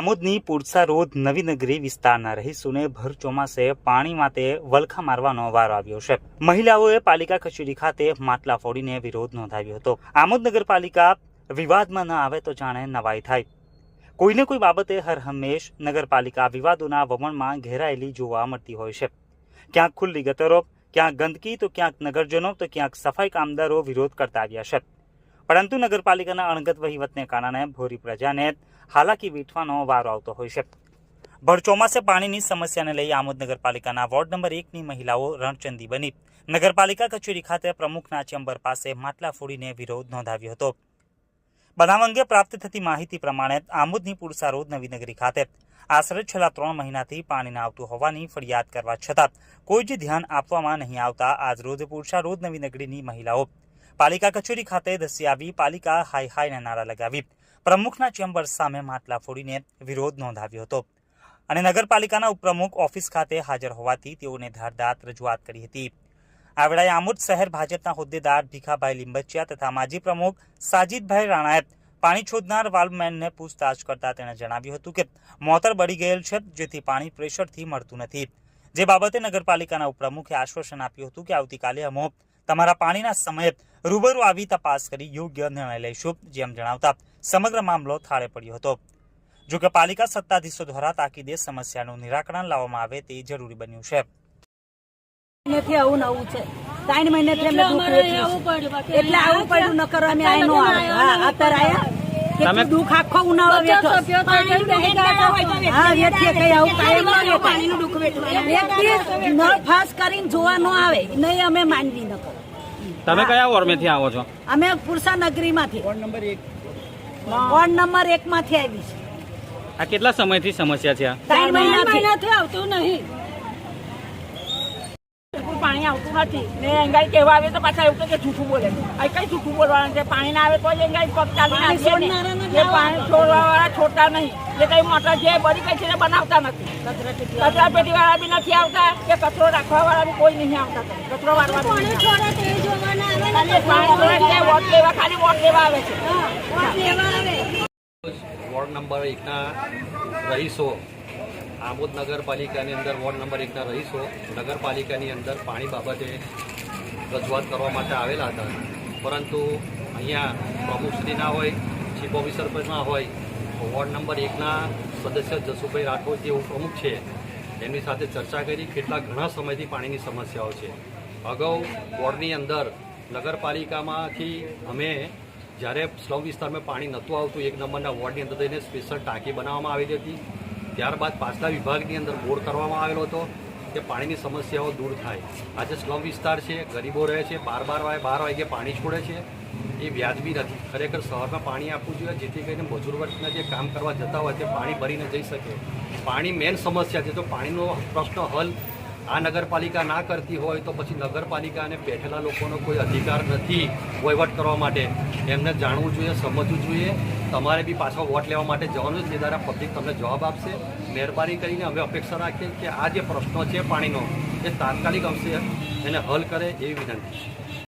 આમોદની Pursa road Navinagari વિસ્તારના રહીશોને ભર ચોમાસે પાણી માટે વલખા મારવાનો વારો આવ્યો છે. મહિલાઓએ પાલિકા કચેરી ખાતે માટલા ફોડીને વિરોધ નોંધાવ્યો હતો. આમોદ નગરપાલિકા વિવાદમાં ન આવે તો જાણે નવાઈ થાય. કોઈને કોઈ બાબતે હર હંમેશ નગરપાલિકા વિવાદોના વમણમાં ઘેરાયેલી જોવા મળતી હોય છે. ક્યાંક ખુલ્લી ગતરો ક્યાંક ગંદકી તો ક્યાંક નગરજનો તો ક્યાંક સફાઈ કામદારો વિરોધ કરતા આવ્યા છે. પરંતુ નગરપાલિકાના અણગત વહીવટને કારણે ભોરી પ્રજાને હાલાકી વેઠવાનો વારો આવતો હોય છે. ભર ચોમાસે પાણીની સમસ્યાને લઈ આમોદ નગરપાલિકાના વોર્ડ નંબર એકની મહિલાઓ રણચંદી બની. નગરપાલિકા કચેરી ખાતે પ્રમુખના ચેમ્બર પાસે માટલા ફોડીને વિરોધ નોંધાવ્યો હતો. બનાવ અંગે પ્રાપ્ત થતી માહિતી પ્રમાણે આમોદની પુરસા રોડ નવીનગરી ખાતે. આશરે છેલ્લા ત્રણ મહિનાથી પાણી ના આવતું હોવાની ફરિયાદ કરવા છતાં કોઈ જ ધ્યાન આપવામાં નહીં આવતા આજ રોજ પુરસા રોડ નવીનગરીની મહિલાઓ પાલિકા કચેરી ખાતે ધસી આવી, પાલિકા હાય હાયના નારા લગાવી. પ્રમુખના ચેમ્બર સામે માટલા ફોડીને વિરોધ નોંધાવ્યો હતો. અને નગરપાલિકાના ઉપપ્રમુખ ઓફિસ ખાતે હાજર હોવાથી તેઓને ધારદાર રજૂઆત કરી હતી. આ વેળાએ આમોદ શહેર ભાજપના હોદ્દેદાર ભીખાભાઈ લીંબચિયા તથા માજી પ્રમુખ સાજીદભાઈ રાણાએ પાણી છોડનાર વાલ્વમેનને પૂછતાછ કરતા તેણે જણાવ્યું હતું કે મોટર બળી ગયેલ છે, જેથી પાણી પ્રેશરથી મળતું નથી. જે બાબતે નગરપાલિકાના ઉપપ્રમુખે આશ્વાસન આપ્યું હતું કે આવતીકાલે અમો તમારા પાણીના સમયે રૂબરૂ આવી તપાસ કરી યોગ્ય નિર્ણય લઈશું જેમ જણાવતા સમગ્ર મામલો થાળે પડ્યો હતો. જો કે પાલિકા સત્તાધીશો દ્વારા તાકીદે સમસ્યાનું નિરાકરણ લાવવામાં આવે તે જરૂરી બન્યું છે. મહિનેથી આવું નવું છે. ત્રણ મહિનેથી અમે દુઃખ વેઠ્યું એટલે આવું પડ્યું ન કરો અમે આય નો આવે. હા અત્યારે આયા. કેટલું દુઃખ આખો ઉનાળો વેઠો. હા વેઠીએ કઈ આવું કાયમ ન વેઠાય. વ્યક્તિ નળ ફાસ કરીને જોવા ન આવે. નહીં અમે માનવી ન કરો તમે કયા વોર્ડમાંથી આવો છો? અમે પુરસા નગરીમાંથી. વોર્ડ નંબર એક. માંથી આવી છે. આ કેટલા સમયથી સમસ્યા છે આ? ત્રણ મહિનાથી. આવતું નહીં. પાણી આવતું નથી. ને એંગાઈ કહેવા આવે તો પાછા એવું કે જૂઠું બોલે. આ કઈ જૂઠું બોલવાનું? છે પાણી ના આવે તો જ એંગાઈ પગ ચાલી પાણી નાખીએ ને. છોડનારાને જે પાણી છોડવા વાળા છોડતા નહીં. જે કઈ મોટર જે કઈ છે બનાવતા નથી. કચરા પેટી વાળા બી નથી આવતા. કે કચરો રાખવા વાળા બી કોઈ નહીં આવતા. કચરો વાળવા વોર્ડ નંબર એકના રહીશો આમોદ નગરપાલિકાની અંદર વોર્ડ નંબર એકના રહીશો નગરપાલિકાની અંદર પાણી બાબતે રજૂઆત કરવા માટે આવેલા હતા. પરંતુ અહીંયા પ્રમુખશ્રીના હોય ચીફ ઓફિસર પણ હોય વોર્ડ નંબર એકના સદસ્ય જસુભાઈ રાઠોડ જે ઉપપ્રમુખ છે એમની સાથે ચર્ચા કરી. કેટલા ઘણા સમયથી પાણીની સમસ્યાઓ છે. અગાઉ વોર્ડની અંદર નગરપાલિકામાંથી અમે જ્યારે સ્લમ વિસ્તારમાં પાણી નહોતું આવતું, એક નંબરના વોર્ડની અંદર તેને સ્પેશિયલ ટાંકી બનાવવામાં આવી હતી. ત્યારબાદ પાછલા વિભાગની અંદર બોર કરવામાં આવેલો હતો કે પાણીની સમસ્યાઓ દૂર થાય. આજે સ્લમ વિસ્તાર છે, ગરીબો રહે છે બાર બાર વાગે બાર વાગે પાણી છોડે છે. એ વ્યાજબી નથી. ખરેખર શહેરમાં પાણી આપવું જોઈએ, જેથી કરીને મજૂર વર્ગના જે કામ કરવા જતા હોય તે પાણી ભરીને જઈ શકે. પાણી મેન સમસ્યા છે. તો પાણીનો પ્રશ્ન હલ આ નગરપાલિકા ના કરતી હોય તો પછી નગરપાલિકાને બેઠેલા લોકોનો કોઈ અધિકાર નથી વહીવટ કરવા માટે. એમને જાણવું જોઈએ, સમજવું જોઈએ. તમારે બી પાછો વોટ લેવા માટે જવાનું છે દ્વારા પબ્લિક તમને જવાબ આપશે. મહેરબાની કરીને અમે અપેક્ષા રાખીએ કે આ જે પ્રશ્નો છે પાણીનો, એ તાત્કાલિક અંશે એને હલ કરે એવી વિનંતી છે.